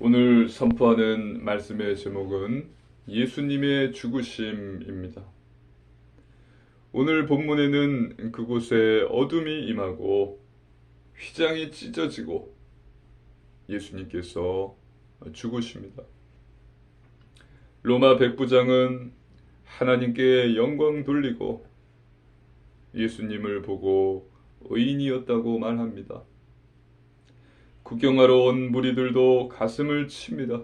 오늘 선포하는 말씀의 제목은 예수님의 죽으심입니다. 오늘 본문에는 그곳에 어둠이 임하고 휘장이 찢어지고 예수님께서 죽으십니다. 로마 백부장은 하나님께 영광 돌리고 예수님을 보고 의인이었다고 말합니다. 구경하러 온 무리들도 가슴을 칩니다.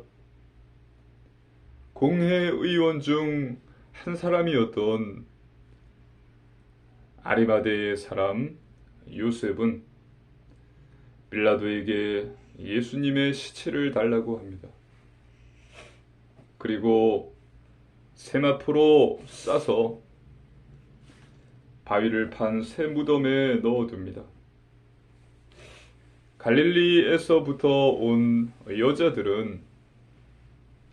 공회의원 중 한 사람이었던 아리마대의 사람 요셉은 빌라도에게 예수님의 시체를 달라고 합니다. 그리고 세마포로 싸서 바위를 판 새 무덤에 넣어둡니다. 갈릴리에서부터 온 여자들은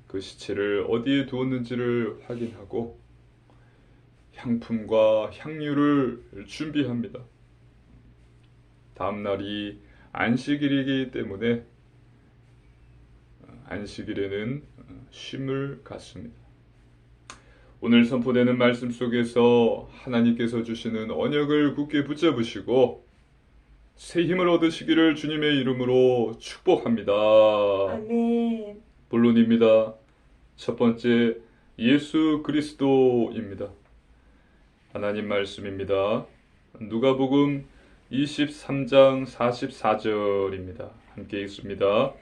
그 시체를 어디에 두었는지를 확인하고 향품과 향유를 준비합니다. 다음 날이 안식일이기 때문에 안식일에는 쉼을 갖습니다. 오늘 선포되는 말씀 속에서 하나님께서 주시는 언약을 굳게 붙잡으시고 새 힘을 얻으시기를 주님의 이름으로 축복합니다. 아멘. 본론입니다. 첫 번째, 예수 그리스도입니다. 하나님 말씀입니다. 누가복음 23장 44절입니다. 함께 읽습니다.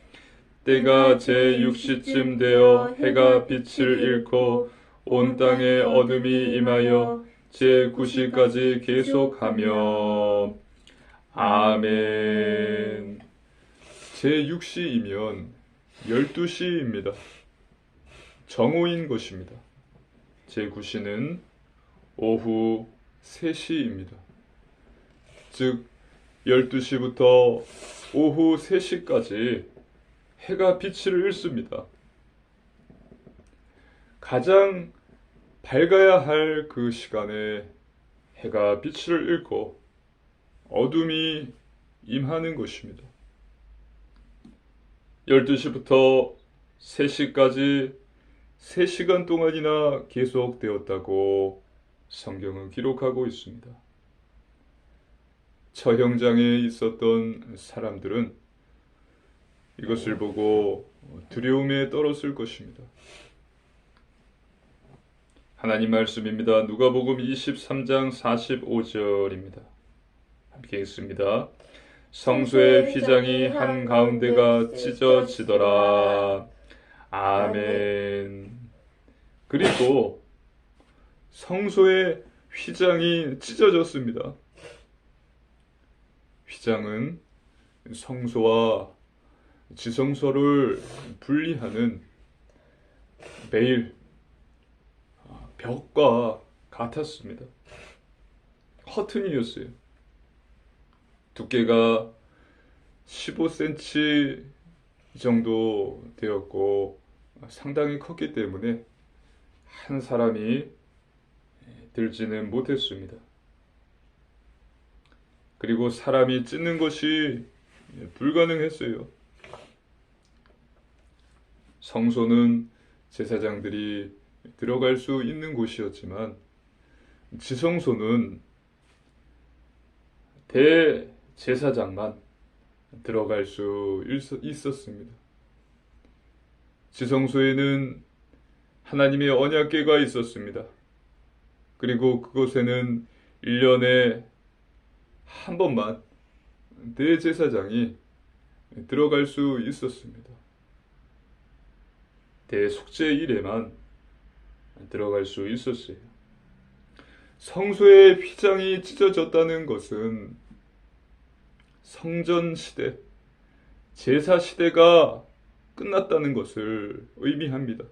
때가 제6시쯤 되어 해가 빛을 잃고 온 땅에 어둠이 임하여 제9시까지 계속하며 아멘. 제6시이면 12시입니다. 정오인 것입니다. 제9시는 오후 3시입니다. 즉, 12시부터 오후 3시까지 해가 빛을 잃습니다. 가장 밝아야 할 그 시간에 해가 빛을 잃고 어둠이 임하는 것입니다. 12시부터 3시까지 3시간 동안이나 계속되었다고 성경은 기록하고 있습니다. 처형장에 있었던 사람들은 이것을 보고 두려움에 떨었을 것입니다. 하나님 말씀입니다. 누가복음 23장 45절입니다. 함께 읽습니다. 성소의 휘장이 한 가운데가 찢어지더라. 아멘. 그리고 성소의 휘장이 찢어졌습니다. 휘장은 성소와 지성소를 분리하는 베일, 벽과 같았습니다. 커튼이었어요. 두께가 15cm 정도 되었고 상당히 컸기 때문에 한 사람이 들지는 못했습니다. 그리고 사람이 찢는 것이 불가능했어요. 성소는 제사장들이 들어갈 수 있는 곳이었지만 지성소는 대 제사장만 들어갈 수 있었습니다. 지성소에는 하나님의 언약궤가 있었습니다. 그리고 그곳에는 1년에 한 번만 대제사장이 들어갈 수 있었습니다. 대속죄일에만 들어갈 수 있었어요. 성소의 휘장이 찢어졌다는 것은 성전 시대, 제사 시대가 끝났다는 것을 의미합니다.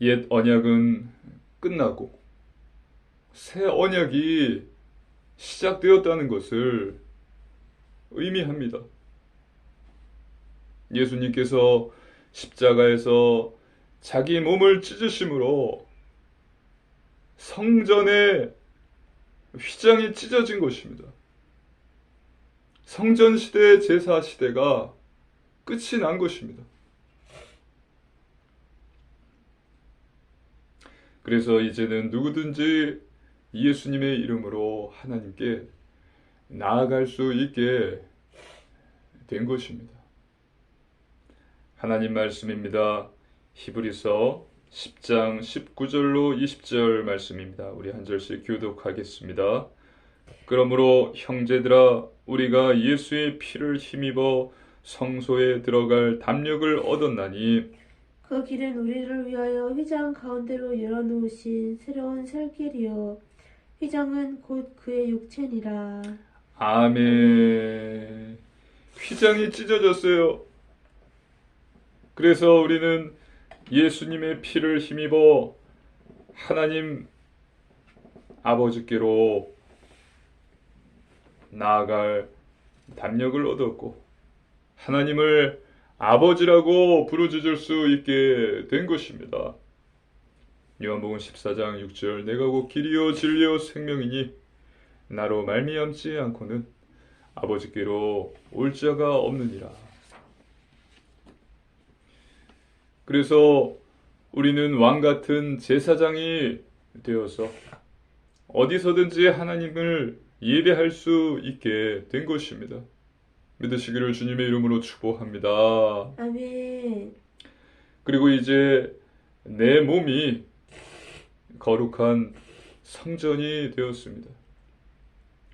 옛 언약은 끝나고 새 언약이 시작되었다는 것을 의미합니다. 예수님께서 십자가에서 자기 몸을 찢으심으로 성전의 휘장이 찢어진 것입니다. 성전 시대 제사 시대가 끝이 난 것입니다. 그래서 이제는 누구든지 예수님의 이름으로 하나님께 나아갈 수 있게 된 것입니다. 하나님 말씀입니다. 히브리서 10장 19절로 20절 말씀입니다. 우리 한 절씩 교독하겠습니다. 그러므로 형제들아 우리가 예수의 피를 힘입어 성소에 들어갈 담력을 얻었나니 그 길은 우리를 위하여 휘장 가운데로 열어놓으신 새로운 살길이요 휘장은 곧 그의 육체니라 아멘. 휘장이 찢어졌어요. 그래서 우리는 예수님의 피를 힘입어 하나님 아버지께로 나아갈 담력을 얻었고 하나님을 아버지라고 부르짖을 수 있게 된 것입니다. 요한복음 14장 6절 내가 곧 길이요 진리요 생명이니 나로 말미암지 않고는 아버지께로 올 자가 없느니라. 그래서 우리는 왕 같은 제사장이 되어서 어디서든지 하나님을 예배할 수 있게 된 것입니다. 믿으시기를 주님의 이름으로 축복합니다. 아멘 그리고 이제 내 몸이 거룩한 성전이 되었습니다.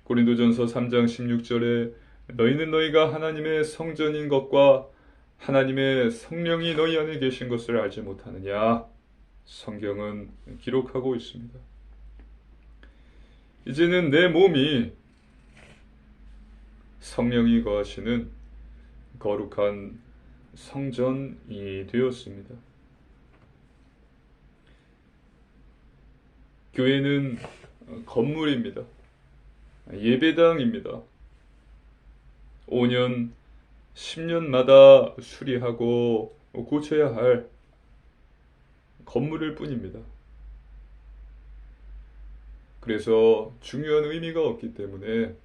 고린도전서 3장 16절에 너희는 너희가 하나님의 성전인 것과 하나님의 성령이 너희 안에 계신 것을 알지 못하느냐? 성경은 기록하고 있습니다. 이제는 내 몸이 성령이 거하시는 거룩한 성전이 되었습니다. 교회는 건물입니다. 예배당입니다. 5년, 10년마다 수리하고 고쳐야 할 건물일 뿐입니다. 그래서 중요한 의미가 없기 때문에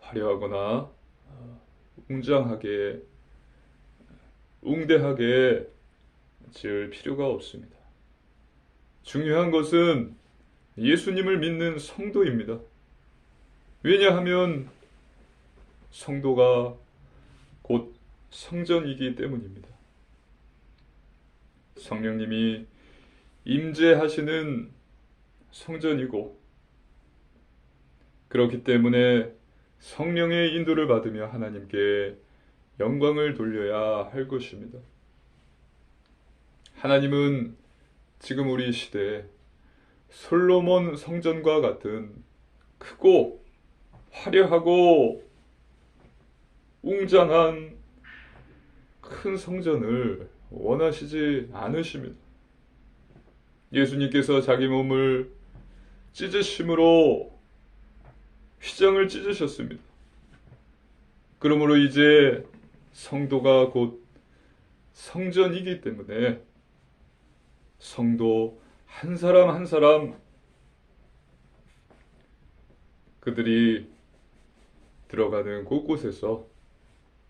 화려하거나 어, 웅장하게, 웅대하게 지을 필요가 없습니다. 중요한 것은 예수님을 믿는 성도입니다. 왜냐하면 성도가 곧 성전이기 때문입니다. 성령님이 임재하시는 성전이고 그렇기 때문에 성령의 인도를 받으며 하나님께 영광을 돌려야 할 것입니다. 하나님은 지금 우리 시대에 솔로몬 성전과 같은 크고 화려하고 웅장한 큰 성전을 원하시지 않으십니다. 예수님께서 자기 몸을 찢으심으로 휘장을 찢으셨습니다. 그러므로 이제 성도가 곧 성전이기 때문에 성도 한 사람 한 사람 그들이 들어가는 곳곳에서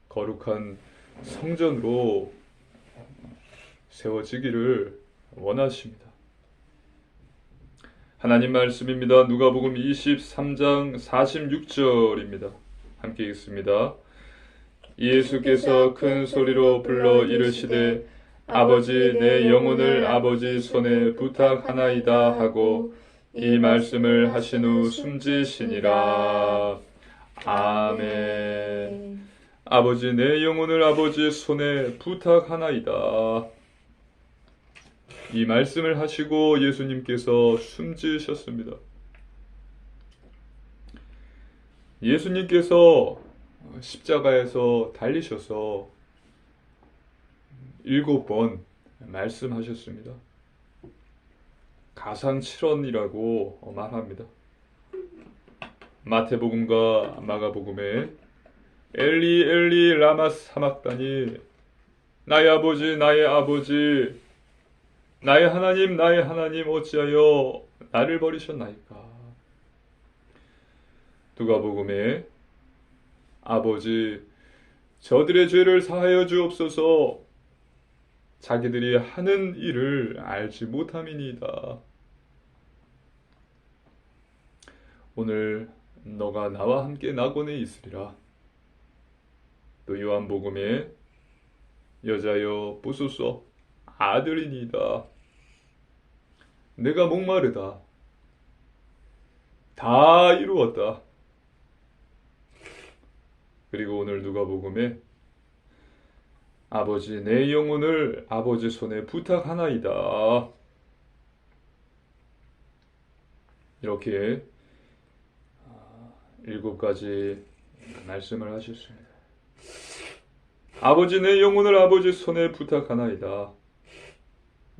거룩한 성전으로 세워지기를 원하십니다. 하나님 말씀입니다. 누가복음 23장 46절입니다. 함께 읽습니다. 예수께서 큰 소리로 불러 이르시되 아버지 내 영혼을 아버지 손에 부탁하나이다 하고 이 말씀을 하신 후 숨지시니라. 아멘. 아버지 내 영혼을 아버지 손에 부탁하나이다. 이 말씀을 하시고 예수님께서 숨지셨습니다. 예수님께서 십자가에서 달리셔서 일곱 번 말씀하셨습니다. 가상 7원이라고 말합니다. 마태복음과 마가복음에 엘리 엘리 라마 사막다니 나의 아버지 나의 아버지 나의 하나님 나의 하나님 어찌하여 나를 버리셨나이까 누가복음에 아버지, 저들의 죄를 사하여 주옵소서. 자기들이 하는 일을 알지 못함이니이다. 오늘 너가 나와 함께 낙원에 있으리라. 또 요한복음에 여자여 보소서 아들이니이다. 내가 목마르다. 다 이루었다. 그리고 오늘 누가복음에 아버지 내 영혼을 아버지 손에 부탁하나이다. 이렇게 아, 일곱 가지 말씀을 하셨습니다. 아버지 내 영혼을 아버지 손에 부탁하나이다.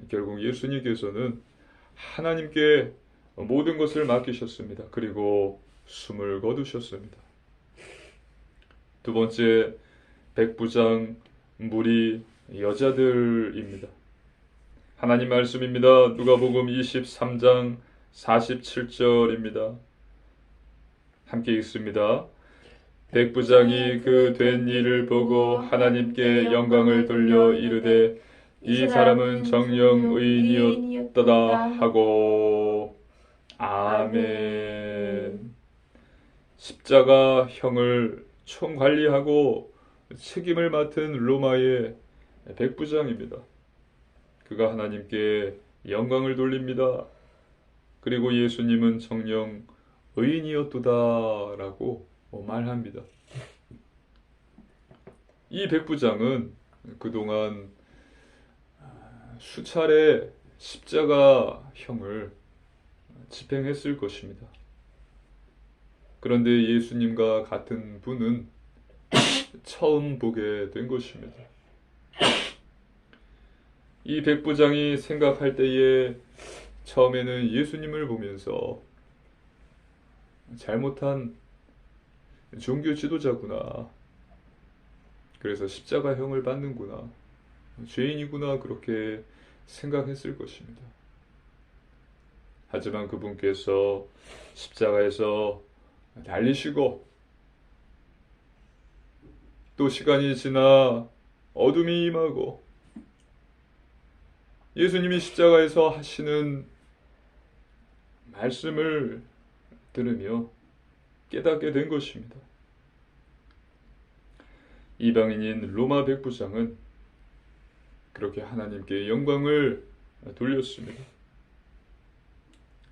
결국 예수님께서는 하나님께 모든 것을 맡기셨습니다. 그리고 숨을 거두셨습니다. 두 번째 백부장 무리 여자들입니다. 하나님 말씀입니다. 누가복음 23장 47절입니다. 함께 읽습니다. 백부장이 그 된 일을 보고 하나님께 영광을 돌려 이르되 이 사람은 정령 의인이었다 하고 아멘. 십자가 형을 총관리하고 책임을 맡은 로마의 백부장입니다. 그가 하나님께 영광을 돌립니다. 그리고 예수님은 정령 의인이었도다라고 말합니다. 이 백부장은 그동안 수차례 십자가형을 집행했을 것입니다. 그런데 예수님과 같은 분은 처음 보게 된 것입니다. 이 백부장이 생각할 때에 처음에는 예수님을 보면서 잘못한 종교 지도자구나. 그래서 십자가형을 받는구나. 죄인이구나. 그렇게 생각했을 것입니다. 하지만 그분께서 십자가에서 달리시고 또 시간이 지나 어둠이 임하고 예수님이 십자가에서 하시는 말씀을 들으며 깨닫게 된 것입니다. 이방인인 로마 백부장은 그렇게 하나님께 영광을 돌렸습니다.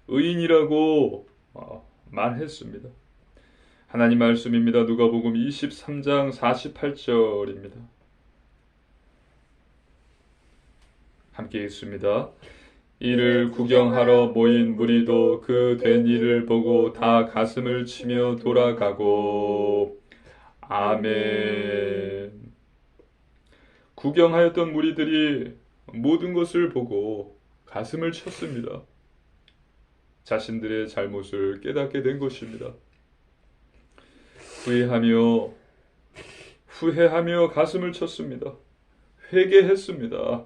의인이라고 어, 말했습니다. 하나님 말씀입니다. 누가복음 23장 48절입니다. 함께 읽습니다. 이를 구경하러 모인 무리도 그 된 일을 보고 다 가슴을 치며 돌아가고 아멘. 구경하였던 무리들이 모든 것을 보고 가슴을 쳤습니다. 자신들의 잘못을 깨닫게 된 것입니다. 후회하며 후회하며 가슴을 쳤습니다. 회개했습니다.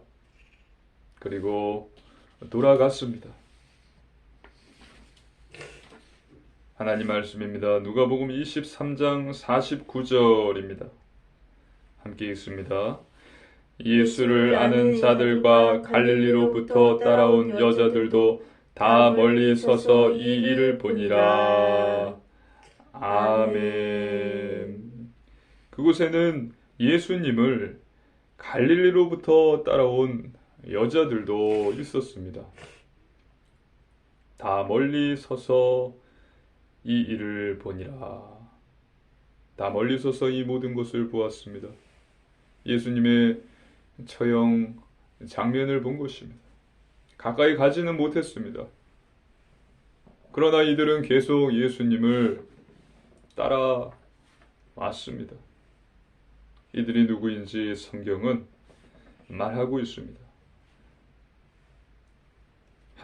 그리고 돌아갔습니다. 하나님 말씀입니다. 누가복음 23장 49절입니다. 함께 읽습니다. 예수를 아는 자들과 갈릴리로부터 따라온 여자들도 다 멀리 서서 이 일을 보니라. 아멘. 그곳에는 예수님을 갈릴리로부터 따라온 여자들도 있었습니다. 다 멀리 서서 이 일을 보니라. 다 멀리 서서 이 모든 것을 보았습니다. 예수님의 처형 장면을 본 것입니다. 가까이 가지는 못했습니다. 그러나 이들은 계속 예수님을 따라 왔습니다. 이들이 누구인지 성경은 말하고 있습니다.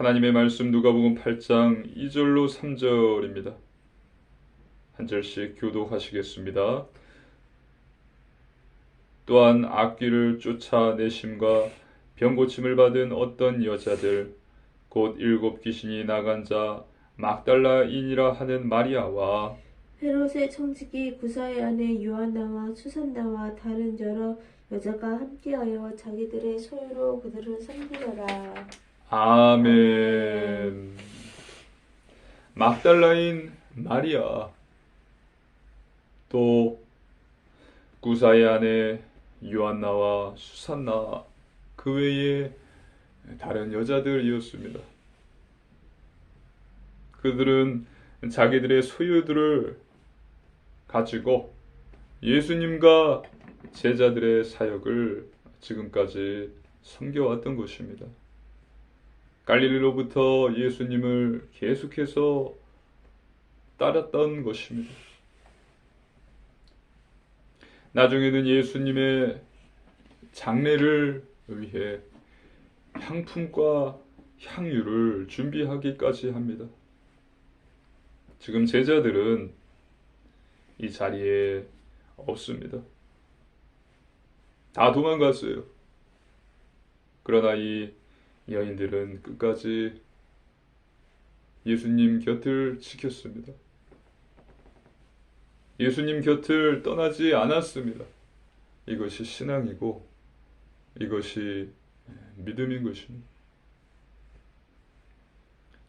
하나님의 말씀 누가복음 8장 2절로 3절입니다. 한 절씩 교독하시겠습니다. 또한 악귀를 쫓아내심과 병고침을 받은 어떤 여자들 곧 일곱 귀신이 나간 자 막달라인이라 하는 마리아와 헤롯의 청지기 구사의 아내 요한나와 수산나와 다른 여러 여자가 함께하여 자기들의 소유로 그들을 섬기더라. 아멘. 막달라인 마리아. 또 구사의 아내 요한나와 수산나 그 외에 다른 여자들이었습니다. 그들은 자기들의 소유들을 가지고 예수님과 제자들의 사역을 지금까지 섬겨왔던 것입니다. 갈릴리로부터 예수님을 계속해서 따랐던 것입니다. 나중에는 예수님의 장례를 위해 향품과 향유를 준비하기까지 합니다. 지금 제자들은 이 자리에 없습니다. 다 도망갔어요. 그러나 이 여인들은 끝까지 예수님 곁을 지켰습니다. 예수님 곁을 떠나지 않았습니다. 이것이 신앙이고 이것이 믿음인 것입니다.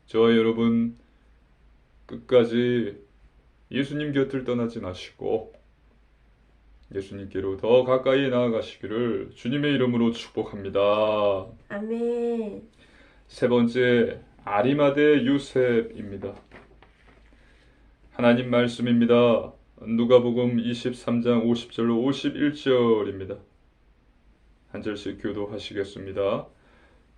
저와 여러분 끝까지 예수님 곁을 떠나지 마시고 예수님께로 더 가까이 나아가시기를 주님의 이름으로 축복합니다. 아멘. 세 번째 아리마대 요셉입니다. 하나님 말씀입니다. 누가복음 23장 50절로 51절입니다. 한 절씩 교도하시겠습니다.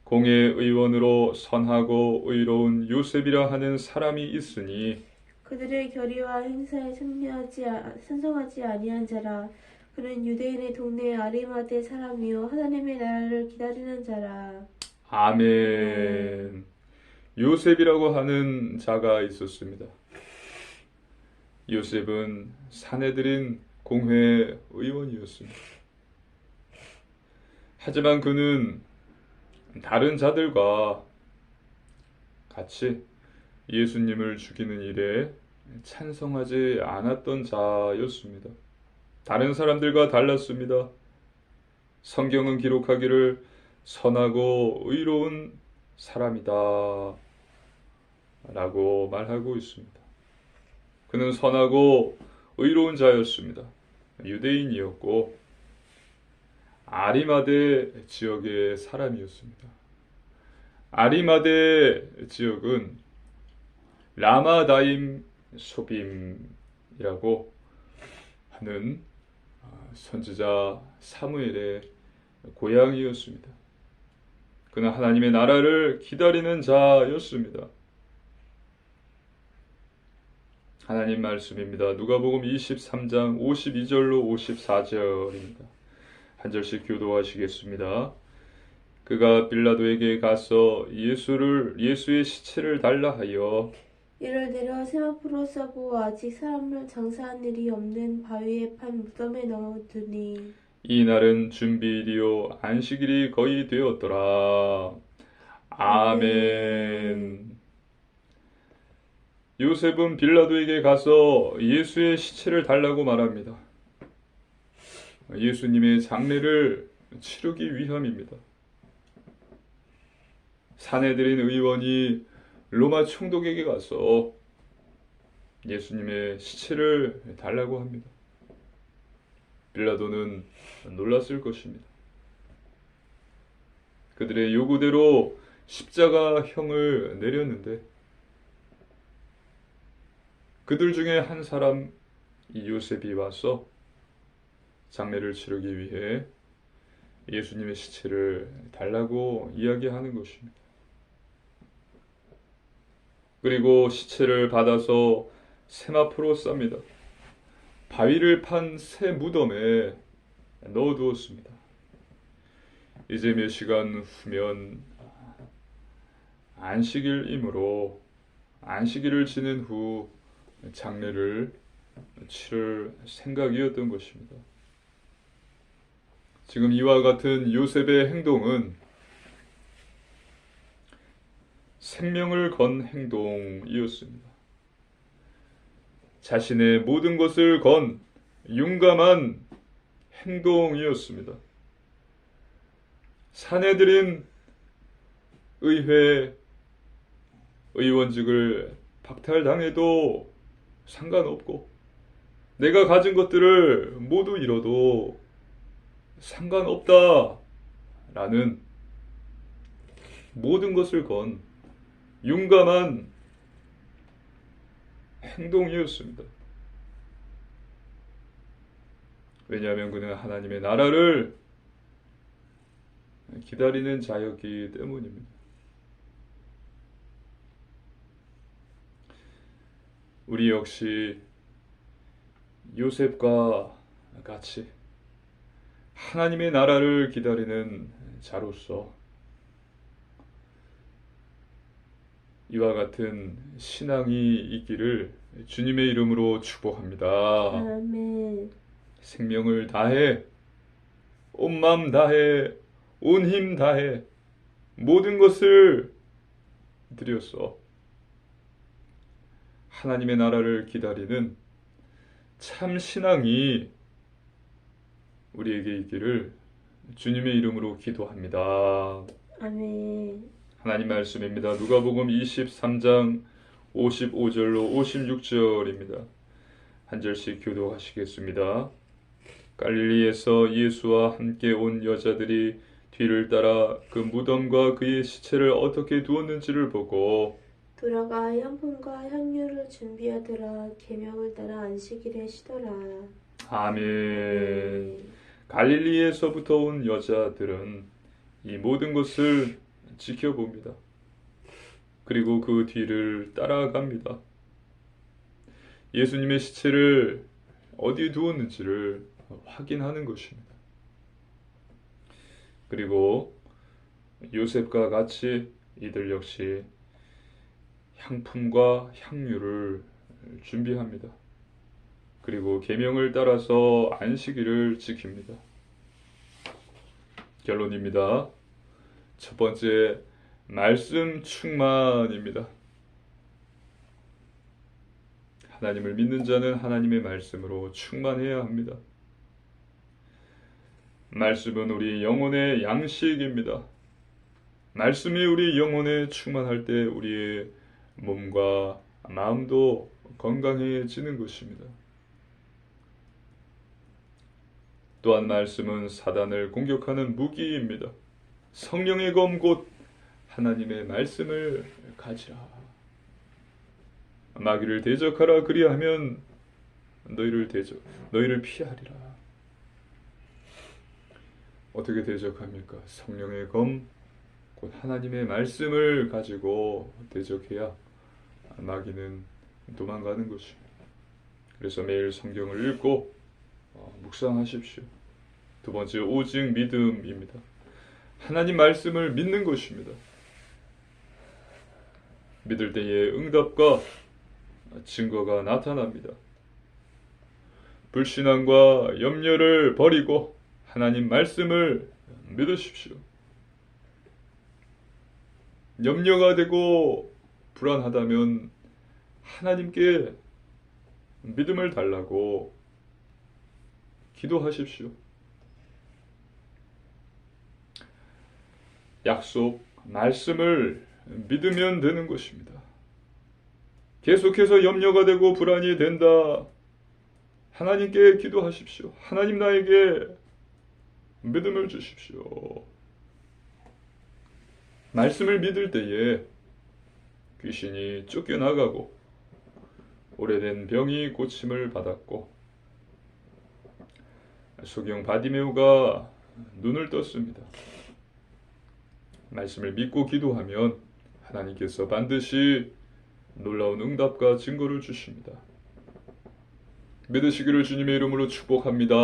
공의 의원으로 선하고 의로운 요셉이라 하는 사람이 있으니 그들의 결의와 행사에 참여하지 아- 찬성하지 아니한 자라. 그는 유대인의 동네 아리마대 사람이요 하나님의 나라를 기다리는 자라. 아멘. 요셉이라고 하는 자가 있었습니다. 요셉은 사내들인 공회 의원이었습니다. 하지만 그는 다른 자들과 같이 예수님을 죽이는 일에 찬성하지 않았던 자였습니다. 다른 사람들과 달랐습니다. 성경은 기록하기를 선하고 의로운 사람이다. 라고 말하고 있습니다. 그는 선하고 의로운 자였습니다. 유대인이었고, 아리마대 지역의 사람이었습니다. 아리마대 지역은 라마다임 소빔이라고 하는 어, 선지자 사무엘의 고향이었습니다. 그는 하나님의 나라를 기다리는 자였습니다. 하나님 말씀입니다. 누가복음 23장 52절로 54절입니다. 한 절씩 교도하시겠습니다. 그가 빌라도에게 가서 예수를 예수의 시체를 달라 하여 이를 내려 세마포로 싸고 아직 사람을 장사한 일이 없는 바위에 판 무덤에 넣어두니 이 날은 준비일이요 안식일이 거의 되었더라. 아멘. 요셉은 빌라도에게 가서 예수의 시체를 달라고 말합니다. 예수님의 장례를 치르기 위함입니다. 사내들인 의원이 로마 총독에게 가서 예수님의 시체를 달라고 합니다. 빌라도는 놀랐을 것입니다. 그들의 요구대로 십자가형을 내렸는데 그들 중에 한 사람 이 요셉이 와서 장례를 치르기 위해 예수님의 시체를 달라고 이야기하는 것입니다. 그리고 시체를 받아서 세마포로 쌉니다. 바위를 판 새 무덤에 넣어두었습니다. 이제 몇 시간 후면 안식일이므로 안식일을 지낸 후 장례를 치를 생각이었던 것입니다. 지금 이와 같은 요셉의 행동은 생명을 건 행동이었습니다. 자신의 모든 것을 건 용감한 행동이었습니다. 사내들인 의회 의원직을 박탈당해도 상관없고 내가 가진 것들을 모두 잃어도 상관없다 라는 모든 것을 건 용감한 행동이었습니다. 왜냐하면 그는 하나님의 나라를 기다리는 자였기 때문입니다. 우리 역시 요셉과 같이 하나님의 나라를 기다리는 자로서 이와 같은 신앙이 있기를 주님의 이름으로 축복합니다. 아멘. 생명을 다해, 온 마음 다해, 온 힘 다해, 모든 것을 드렸어. 하나님의 나라를 기다리는 참 신앙이 우리에게 있기를 주님의 이름으로 기도합니다. 아멘. 하나님 말씀입니다. 누가복음 23장 55절로 56절입니다. 한 절씩 교도하시겠습니다. 갈릴리에서 예수와 함께 온 여자들이 뒤를 따라 그 무덤과 그의 시체를 어떻게 두었는지를 보고 돌아가 향품과 향유를 준비하더라. 계명을 따라 안식일에 쉬더라. 아멘. 갈릴리에서부터 온 여자들은 이 모든 것을 지켜봅니다. 그리고 그 뒤를 따라갑니다. 예수님의 시체를 어디에 두었는지를 확인하는 것입니다. 그리고 요셉과 같이 이들 역시 향품과 향유를 준비합니다. 그리고 계명을 따라서 안식일을 지킵니다. 결론입니다. 첫 번째 말씀 충만입니다. 하나님을 믿는 자는 하나님의 말씀으로 충만해야 합니다. 말씀은 우리 영혼의 양식입니다. 말씀이 우리 영혼에 충만할 때 우리의 몸과 마음도 건강해지는 것입니다. 또한 말씀은 사단을 공격하는 무기입니다. 성령의 검 곧 하나님의 말씀을 가지라. 마귀를 대적하라 그리하면 너희를 대적 너희를 피하리라. 어떻게 대적합니까? 성령의 검 곧 하나님의 말씀을 가지고 대적해야 마귀는 도망가는 것입니다. 그래서 매일 성경을 읽고 어, 묵상하십시오. 두 번째 오직 믿음입니다. 하나님 말씀을 믿는 것입니다. 믿을 때에 응답과 증거가 나타납니다. 불신앙과 염려를 버리고 하나님 말씀을 믿으십시오. 염려가 되고 불안하다면 하나님께 믿음을 달라고 기도하십시오. 약속, 말씀을 믿으면 되는 것입니다. 계속해서 염려가 되고 불안이 된다. 하나님께 기도하십시오. 하나님 나에게 믿음을 주십시오. 말씀을 믿을 때에 귀신이 쫓겨나가고 오래된 병이 고침을 받았고 소경 바디메우가 눈을 떴습니다. 말씀을 믿고 기도하면 하나님께서 반드시 놀라운 응답과 증거를 주십니다. 믿으시기를 주님의 이름으로 축복합니다.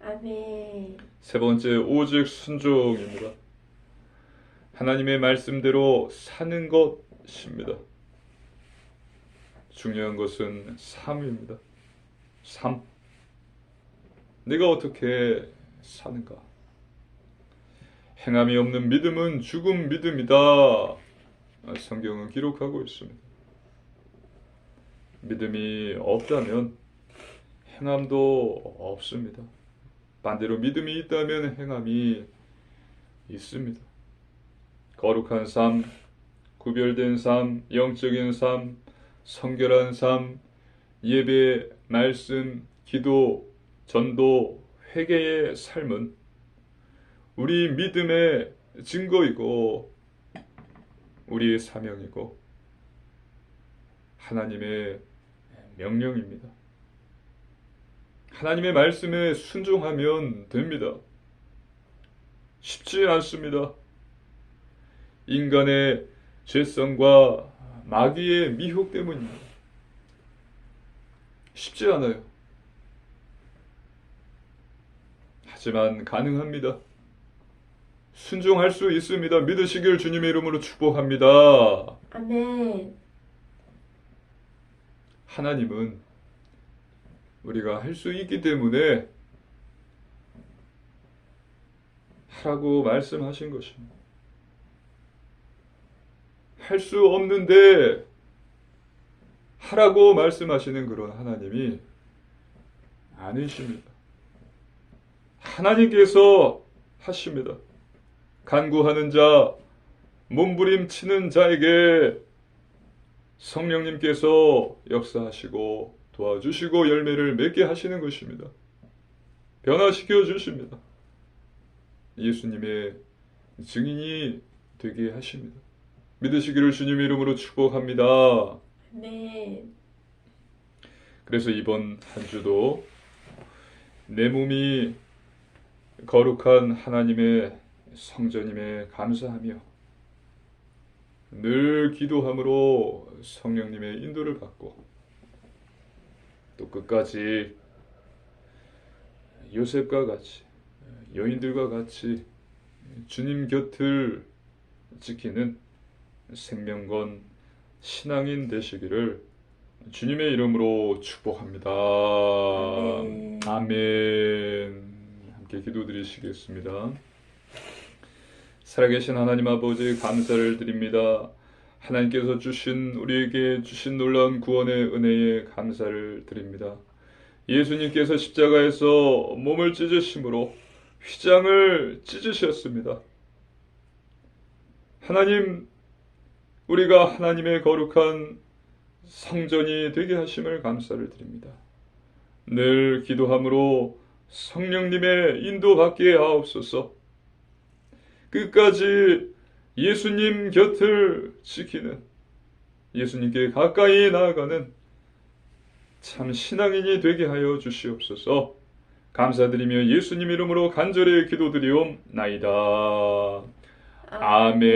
아멘. 세 번째 오직 순종입니다. 하나님의 말씀대로 사는 것입니다. 중요한 것은 삶입니다. 삶. 내가 어떻게 사는가? 행함이 없는 믿음은 죽음 믿음이다. 성경은 기록하고 있습니다. 믿음이 없다면 행함도 없습니다. 반대로 믿음이 있다면 행함이 있습니다. 거룩한 삶, 구별된 삶, 영적인 삶, 성결한 삶, 예배, 말씀, 기도, 전도, 회개의 삶은 우리 믿음의 증거이고 우리의 사명이고 하나님의 명령입니다. 하나님의 말씀에 순종하면 됩니다. 쉽지 않습니다. 인간의 죄성과 마귀의 미혹 때문입니다. 쉽지 않아요. 하지만 가능합니다. 순종할 수 있습니다. 믿으시길 주님의 이름으로 축복합니다. 아멘. 하나님은 우리가 할 수 있기 때문에 하라고 말씀하신 것입니다. 할 수 없는데 하라고 말씀하시는 그런 하나님이 아니십니다. 하나님께서 하십니다. 간구하는 자, 몸부림치는 자에게 성령님께서 역사하시고 도와주시고 열매를 맺게 하시는 것입니다. 변화시켜 주십니다. 예수님의 증인이 되게 하십니다. 믿으시기를 주님 이름으로 축복합니다. 아멘. 그래서 이번 한 주도 내 몸이 거룩한 하나님의 성전임에 감사하며 늘 기도함으로 성령님의 인도를 받고 또 끝까지 요셉과 같이 여인들과 같이 주님 곁을 지키는 생명건 신앙인 되시기를 주님의 이름으로 축복합니다. 아멘. 아멘. 함께 기도드리시겠습니다. 살아계신 하나님 아버지 감사를 드립니다. 하나님께서 주신 우리에게 주신 놀라운 구원의 은혜에 감사를 드립니다. 예수님께서 십자가에서 몸을 찢으심으로 휘장을 찢으셨습니다. 하나님, 우리가 하나님의 거룩한 성전이 되게 하심을 감사를 드립니다. 늘 기도함으로 성령님의 인도받게 하옵소서. 끝까지 예수님 곁을 지키는 예수님께 가까이 나아가는 참 신앙인이 되게 하여 주시옵소서. 감사드리며 예수님 이름으로 간절히 기도드리옵나이다. 아멘.